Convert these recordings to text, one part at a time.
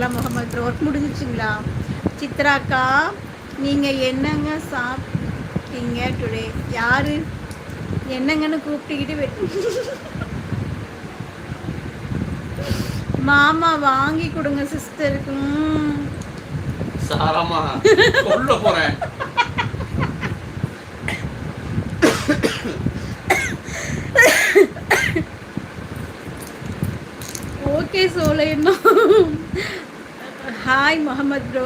Kerala Mohammed work முடிஞ்சிச்சுங்களா சித்ராக்கா நீங்கள் என்னங்க சாப்பிட்டீங்க டுடே யாரு? என்னங்கன்னு கூப்பிட்டுக்கிட்டு மாமா வாங்கி கொடுங்க சிஸ்டருக்கு. சாரமா சொல்ல போறேன். ஓகே சோலைன்னா ஹாய் முகமது ப்ரோ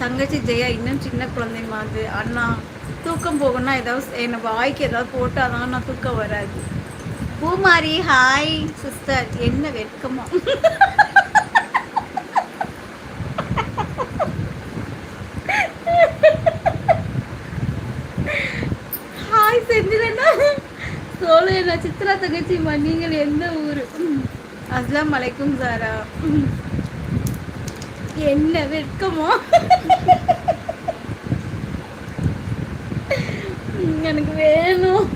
தங்கச்சி ஜெயா இன்னும் சின்ன குழந்தை மாது அண்ணா தூக்கம் போகணும்னா ஏதாவது என்னை வாய்க்கு ஏதாவது போட்டாதான் நான் தூக்கம் வராது. பூமாரி ஹாய் சிஸ்டர் என்ன வெட்கமா. ஹாய் செந்திலண்ணா. சோலையண்ணா சித்ரா தங்கச்சிம்மா. நீங்கள் எந்த ஊர்? அஸ்லாம் அலைக்கும் சாரா. என்ன வெட்கமா? எனக்கு வேணும்.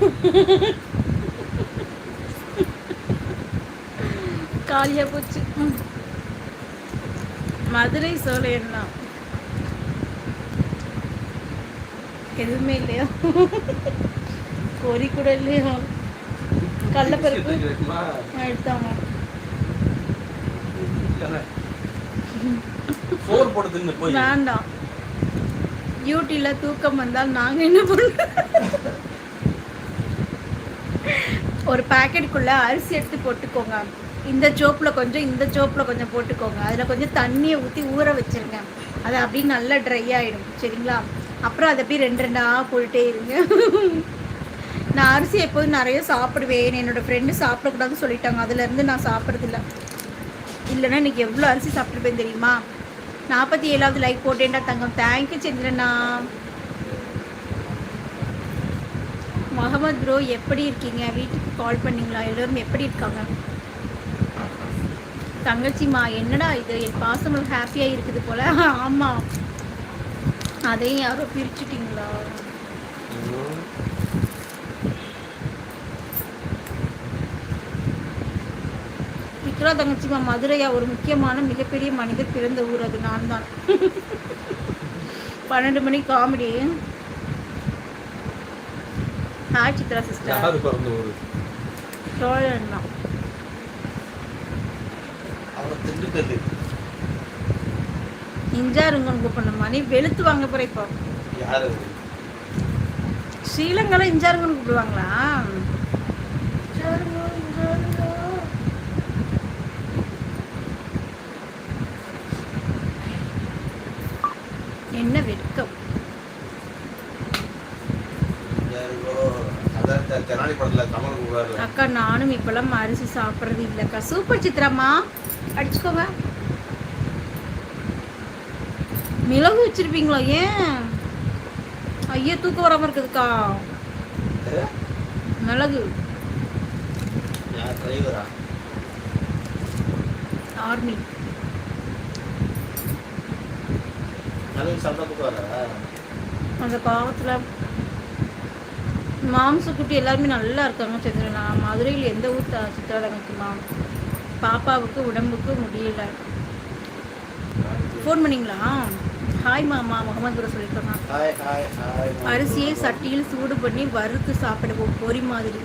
காலியா போச்சு. மதுரை சோலையண்ணா எதுவுமே இல்லையா? பொறி கூட இல்லையா? கடலப்பருப்பு எடுத்தாங்க. சோறு போட்டு தின்னு போய். வேண்டாம் டியூட்டில தூக்கம் வந்தால் நாங்க என்ன பண்ணுவோம் ஒரு பாக்கெட்டுக்குள்ள அரிசி எடுத்து போட்டுக்கோங்க. இந்த ஜோப்பில் கொஞ்சம் இந்த ஜோப்பில் கொஞ்சம் போட்டுக்கோங்க. அதில் கொஞ்சம் தண்ணியை ஊற்றி ஊற வச்சிருங்க. அது அப்படியே நல்லா ட்ரை ஆகிடும் சரிங்களா? அப்புறம் அதை அப்படியே ரெண்டு ரெண்டாக போட்டுட்டே இருங்க. நான் அரிசி எப்போதும் நிறைய சாப்பிடுவேன். என்னோட ஃப்ரெண்டு சாப்பிடக்கூடாதுன்னு சொல்லிட்டாங்க. அதுலேருந்து நான் சாப்பிட்றதில்ல. இல்லைன்னா இன்னைக்கு எவ்வளோ அரிசி சாப்பிட்ருப்பேன் தெரியுமா? நாற்பத்தி ஏழாவது லைக் போட்டேன்டா தங்கம். தேங்க்யூ சந்திரனா. முகமது ப்ரோ எப்படி இருக்கீங்க? வீட்டுக்கு கால் பண்ணீங்களா? எல்லோரும் எப்படி இருக்காங்க? தங்கச்சிம்மா என்னடா இது? என் பாசங்கள் ஹாப்பியாக இருக்குது போல. ஆமாம் அதையும் யாரோ பிரிச்சுட்டீங்களா? விக்ரா தங்கச்சிம்மா மதுரையா? ஒரு முக்கியமான மிகப்பெரிய மனிதர் பிறந்த ஊர் அது. நான் தான். பன்னெண்டு மணி comedy. Hi Chitra sister. Cholan தான். இஞ்சாருங்கன்னு கூப்பிடணும் மணி. வெளுத்து வாங்க போற இப்போ? ஸ்ரீலங்கால இஞ்சாருங்கன்னு கூப்பிடுவாங்களா? தெனாலி படத்துல கமல் கூடாதுல அக்கா நானும் இப்பெல்லாம் அரிசி சாப்பிட்றது இல்லைக்கா சூப்பர் சித்ராம்மா அடிச்சுக்கோங்க. மிளகு வச்சிருப்பீங்களா ஏன்? ஐயா தூக்கம் வராம இருக்குதுக்கா. மிளகு. ஆர்மி. அந்த பாவத்தில் மாம்ச குட்டி எல்லாருமே நல்லா இருக்காங்க சந்திரனா மதுரையில் எந்த ஊர் த- சித்ரா தங்கச்சிமா பாப்பாவுக்கு உடம்புக்கு முடியல. ஃபோன் பண்ணீங்களா? ஹாய் மாமா. முகமது குரு சொல்லியிருக்காங்க அரிசியை சட்டியில் சூடு பண்ணி வறுத்து சாப்பிடுவோம் பொரி மாதிரி.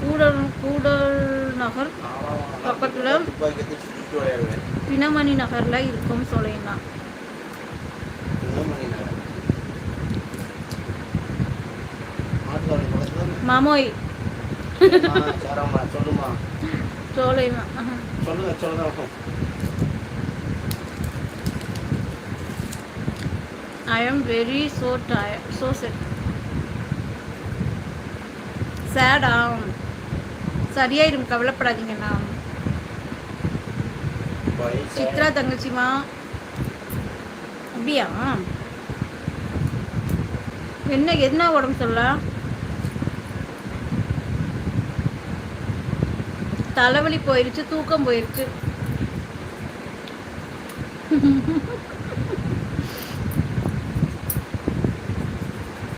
கூடல் கூடல் நகர் பக்கத்துல? பிணமணி நகரில் இருக்கும் மாமோய். சொல்லுமா. சோலைனா சொல்லுங்க சொல்லுங்க. I am very so tired so sad சேடா சரியாயிடும் கவலைப்படாதீங்கண்ணா சித்ரா தங்கச்சிமா. அப்படியா? என்ன என்ன உடம்பு சொல்ல? தலைவலி போயிருச்சு தூக்கம் போயிருச்சு.